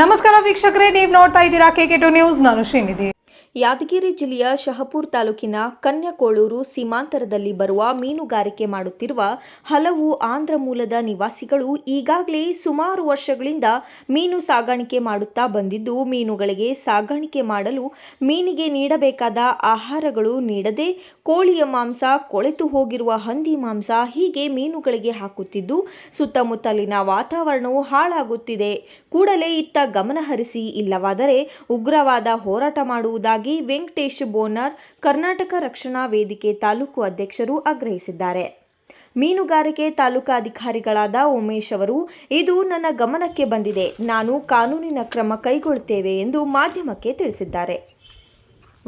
ನಮಸ್ಕಾರ ವೀಕ್ಷಕರೇ ನೀವು ನೋಡ್ತಾ ಇದ್ದೀರಾ ಕೆಕೆ ಟು ನ್ಯೂಸ್ ನಾನು ಶ್ರೀನಿಧಿ. ಯಾದಗಿರಿ ಜಿಲ್ಲೆಯ ಶಹಪುರ್ ತಾಲೂಕಿನ ಕನ್ಯಕೋಳೂರು ಸೀಮಾಂತರದಲ್ಲಿ ಬರುವ ಮೀನುಗಾರಿಕೆ ಮಾಡುತ್ತಿರುವ ಹಲವು ಆಂಧ್ರ ಮೂಲದ ನಿವಾಸಿಗಳು ಈಗಾಗಲೇ ಸುಮಾರು ವರ್ಷಗಳಿಂದ ಮೀನು ಸಾಗಾಣಿಕೆ ಮಾಡುತ್ತಾ ಬಂದಿದ್ದು, ಮೀನುಗಳಿಗೆ ಸಾಗಾಣಿಕೆ ಮಾಡಲು ಮೀನಿಗೆ ನೀಡಬೇಕಾದ ಆಹಾರಗಳು ನೀಡದೆ ಕೋಳಿಯ ಮಾಂಸ, ಕೊಳೆತು ಹೋಗಿರುವ ಹಂದಿ ಮಾಂಸ ಹೀಗೆ ಮೀನುಗಳಿಗೆ ಹಾಕುತ್ತಿದ್ದು, ಸುತ್ತಮುತ್ತಲಿನ ವಾತಾವರಣವು ಹಾಳಾಗುತ್ತಿದೆ. ಕೂಡಲೇ ಇತ್ತ ಗಮನಹರಿಸಿ, ಇಲ್ಲವಾದರೆ ಉಗ್ರವಾದ ಹೋರಾಟ ಮಾಡುವುದಾಗಿ ವೆಂಕಟೇಶ್ ಬೋನರ್ ಕರ್ನಾಟಕ ರಕ್ಷಣಾ ವೇದಿಕೆ ತಾಲೂಕು ಅಧ್ಯಕ್ಷರು ಆಗ್ರಹಿಸಿದ್ದಾರೆ. ಮೀನುಗಾರಿಕೆ ತಾಲೂಕಾಧಿಕಾರಿಗಳಾದ ಉಮೇಶ್ ಅವರು, ಇದು ನನ್ನ ಗಮನಕ್ಕೆ ಬಂದಿದೆ. ನಾನು ಕಾನೂನಿನ ಕ್ರಮ ಕೈಗೊಳ್ಳುತ್ತೇವೆ ಎಂದು ಮಾಧ್ಯಮಕ್ಕೆ ತಿಳಿಸಿದ್ದಾರೆ.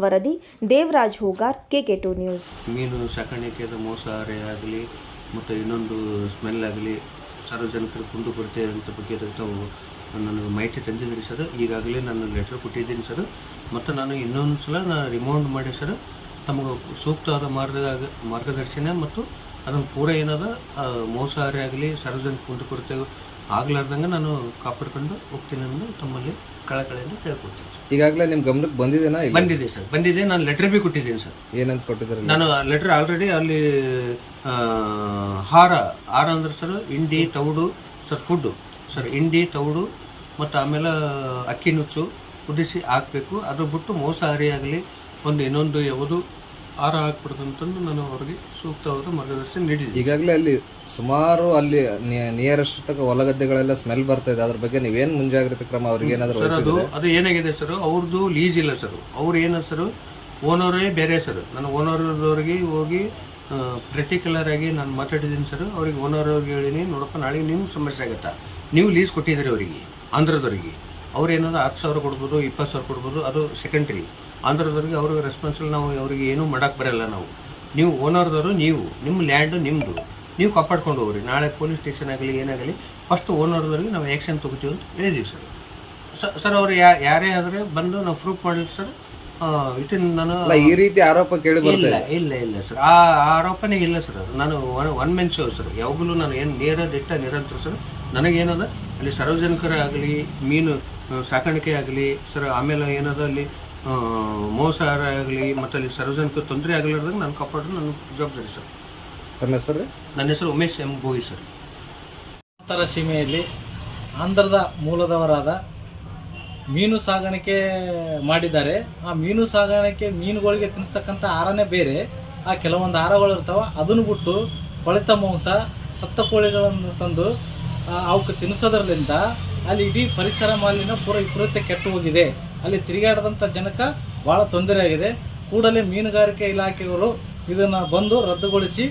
ವರದಿ, Devaraj Hogar K K to news. ಮೀನು ಸಾಕಾಣಿಕೆದ ಮೋಸ ಆಗಲಿ ಮತ್ತು ಇನ್ನೊಂದು ಸ್ಮೆಲ್ ಆಗಲಿ ಸಾರ್ವಜನಿಕರ ಕುಂದುಕೊರತೆ ಅಂತ ಬಗ್ಗೆ ನನಗೆ ಮಾಹಿತಿ ತಂದಿದ್ದೀರಿ ಸರ್. ಈಗಾಗಲೇ ನಾನು ಲೆಟ್ರ್ ಕೊಟ್ಟಿದ್ದೀನಿ ಸರ್. ಮತ್ತು ನಾನು ಇನ್ನೊಂದು ಸಲ ನಾನು ರಿಮೌಂಡ್ ಮಾಡಿ ಸರ್. ತಮಗೆ ಸೂಕ್ತವಾದ ಮಾರ್ಗ ಮಾರ್ಗದರ್ಶನ ಮತ್ತು ಅದನ್ನು ಪೂರ ಏನದ ಮೋಸಹಾರಿ ಆಗಲಿ ಸಾರ್ವಜನಿಕ ಕುಂದುಕೊರತೆ ಆಗ್ಲಾರ್ದಂಗೆ ನಾನು ಕಾಪಾಡ್ಕೊಂಡು ಹೋಗ್ತೀನಿ ಅನ್ನೋದು ತಮ್ಮಲ್ಲಿ ಕಳಕಳಿಯಿಂದ ಕೇಳ್ಕೊಡ್ತೀನಿ ಸರ್. ಈಗಾಗಲೇ ನಿಮ್ಮ ಗಮನಕ್ಕೆ ಬಂದಿದೆ ಬಂದಿದೆ ಸರ್. ಬಂದಿದೆ. ನಾನು ಲೆಟರ್ ಬಿ ಕೊಟ್ಟಿದ್ದೀನಿ ಸರ್. ಏನಂತ ಕೊಟ್ಟಿದ್ದಾರೆ? ನಾನು ಲೆಟರ್ ಆಲ್ರೆಡಿ ಅಲ್ಲಿ ಹಾರ ಹಾರ ಅಂದ್ರೆ ಸರ್ ಇಂಡಿ ತೌಡು ಸರ್ ಫುಡ್ಡು ಸರ್ ಹಿಂಡಿ ತೌಡು ಮತ್ತು ಆಮೇಲೆ ಅಕ್ಕಿ ನುಚ್ಚು ಕುದಿಸಿ ಹಾಕಬೇಕು. ಅದು ಬಿಟ್ಟು ಮೋಸಹಾರಿ ಆಗಲಿ ಒಂದು ಇನ್ನೊಂದು ಯಾವುದು ಆರ ಹಾಕ್ಬಿಡ್ತಂತಂದು ನಾನು ಅವ್ರಿಗೆ ಸೂಕ್ತವಾದ ಮಾರ್ಗದರ್ಶನ ನೀಡಿದ್ದೆ ಈಗಾಗಲೇ ಅಲ್ಲಿ ಸುಮಾರು ಅಲ್ಲಿ ನಿಯರೆಸ್ಟ್ ತಕ್ಕ ಹೊಲಗದ್ದೆಗಳೆಲ್ಲ ಸ್ಮೆಲ್ ಬರ್ತಾ ಇದೆ. ಅದ್ರ ಬಗ್ಗೆ ನೀವೇನು ಮುಂಜಾಗ್ರತೆ ಕ್ರಮ ಅವ್ರಿಗೆ ಏನಾದರೂ ಸರ್ ಅದು ಅದು ಏನಾಗಿದೆ ಸರ್ ಅವ್ರದ್ದು ಲೀಸ್ ಇಲ್ಲ ಸರ್. ಅವ್ರು ಏನು ಸರ್ ಓನರೇ ಬೇರೆ ಸರ್. ನಾನು ಓನರ್ದವ್ರಿಗೆ ಹೋಗಿ ಪರ್ಟಿಕ್ಯುಲರ್ ಆಗಿ ನಾನು ಮಾತಾಡಿದ್ದೀನಿ ಸರ್ ಅವ್ರಿಗೆ ಓನರ್ ಅವ್ರಿಗೆ ಹೇಳಿನಿ, ನೋಡಪ್ಪ ನಾಳೆಗೆ ನಿಮ್ಮ ಸಮಸ್ಯೆ ಆಗುತ್ತಾ? ನೀವು ಲೀಸ್ ಕೊಟ್ಟಿದ್ದೀರಿ ಅವರಿಗೆ, ಆಂಧ್ರದವ್ರಿಗೆ. ಅವ್ರು ಏನಾದ್ರು ಹತ್ತು ಸಾವಿರ ಕೊಡ್ಬೋದು ಇಪ್ಪತ್ತು ಸಾವಿರ ಕೊಡ್ಬೋದು, ಅದು ಸೆಕೆಂಡ್ರಿ ಆಂಧ್ರದವ್ರಿಗೆ ಅವ್ರಿಗೆ ರೆಸ್ಪಾನ್ಸಿಬಲ್ ನಾವು ಅವರಿಗೆ ಏನೂ ಮಾಡೋಕ್ಕೆ ಬರಲ್ಲ ನಾವು. ನೀವು ಓನರ್ದವರು ನೀವು ನಿಮ್ಮ ಲ್ಯಾಂಡು ನಿಮ್ಮದು ನೀವು ಕಾಪಾಡ್ಕೊಂಡು ಹೋಗ್ರಿ. ನಾಳೆ ಪೊಲೀಸ್ ಸ್ಟೇಷನ್ ಆಗಲಿ, ಏನಾಗಲಿ ಫಸ್ಟ್ ಓನರ್ದವ್ರಿಗೆ ನಾವು ಆ್ಯಕ್ಷನ್ ತೊಗೋತೀವಿ ಅಂತ ಹೇಳಿದ್ದೀವಿ ಸರ್ ಸರ್ ಅವರು ಯಾರೇ ಆದರೆ ಬಂದು ನಾವು ಪ್ರೂಫ್ ಮಾಡಲಿ ಸರ್ ಈ ರೀತಿ ಆರೋಪ ಕೇಳಿ ಇಲ್ಲ ಇಲ್ಲ ಇಲ್ಲ ಸರ್. ಆ ಆರೋಪನೇ ಇಲ್ಲ ಸರ್ ಅದು. ನಾನು ಒನ್ ಮೆನ್ ಶೋ ಸರ್. ಯಾವಾಗಲೂ ನಾನು ಏನು ನೇರ ದಿಟ್ಟ ನಿರಂತರ ಸರ್ ನನಗೇನದ? ಅಲ್ಲಿ ಸಾರ್ವಜನಿಕರಾಗಲಿ ಮೀನು ಸಾಕಾಣಿಕೆ ಆಗಲಿ ಸರ್ ಆಮೇಲೆ ಏನದ ಅಲ್ಲಿ ಮೋಸ ಆಗಲಿ ಮತ್ತು ಅಲ್ಲಿ ಸಾರ್ವಜನಿಕ ತೊಂದರೆ ಆಗಲಾರ್ದಂಗೆ ನಾನು ಕಾಪಾಡೋದು ನನ್ನ ಜವಾಬ್ದಾರಿ ಸರ್. ತಮ್ಮ ಹೆಸರು? ನನ್ನ ಹೆಸರು ಉಮೇಶ್ ಎಂ ಬೋಯಿ ಸರ್. ಉತ್ತರ ಸೀಮೆಯಲ್ಲಿ ಆಂಧ್ರದ ಮೂಲದವರಾದ ಮೀನು ಸಾಗಾಣಿಕೆ ಮಾಡಿದ್ದಾರೆ. ಆ ಮೀನು ಸಾಗಾಣಿಕೆ ಮೀನುಗಳಿಗೆ ತಿನ್ನಿಸ್ತಕ್ಕಂಥ ಆಹಾರನೇ ಬೇರೆ. ಆ ಕೆಲವೊಂದು ಆಹಾರಗಳು ಇರ್ತಾವ ಅದನ್ನು ಬಿಟ್ಟು ಕೊಳೆತ ಮಾಂಸ ಸತ್ತ ಕೋಳಿಗಳನ್ನು ತಂದು ಅವಕ್ಕೆ ತಿನ್ನಿಸೋದ್ರಲ್ಲಿಂದ ಅಲ್ಲಿ ಇಡೀ ಪರಿಸರ ಮಾಲಿನ್ಯ ಪೂರ ವಿಪರೀತ ಕೆಟ್ಟು ಹೋಗಿದೆ. ಅಲ್ಲಿ ತಿರುಗಾಡದಂಥ ಜನಕ್ಕೆ ಭಾಳ ತೊಂದರೆ ಆಗಿದೆ. ಕೂಡಲೇ ಮೀನುಗಾರಿಕೆ ಇಲಾಖೆಯವರು ಇದನ್ನು ಬಂದು ರದ್ದುಗೊಳಿಸಿ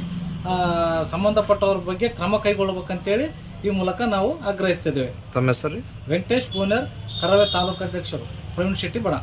ಸಂಬಂಧಪಟ್ಟವರ ಸಂಬಂಧಪಟ್ಟವ್ರ ಬಗ್ಗೆ ಕ್ರಮ ಕೈಗೊಳ್ಳಬೇಕಂತೇಳಿ ಈ ಮೂಲಕ ನಾವು ಆಗ್ರಹಿಸ್ತಿದ್ದೇವೆ ತಮ್ಮ ಹೆಸರು? ವೆಂಕಟೇಶ್ ಬೋನರ್ ಕರವೇ ತಾಲೂಕು ಅಧ್ಯಕ್ಷರು ಪ್ರವೀಣ್ ಶೆಟ್ಟಿ ಬಣ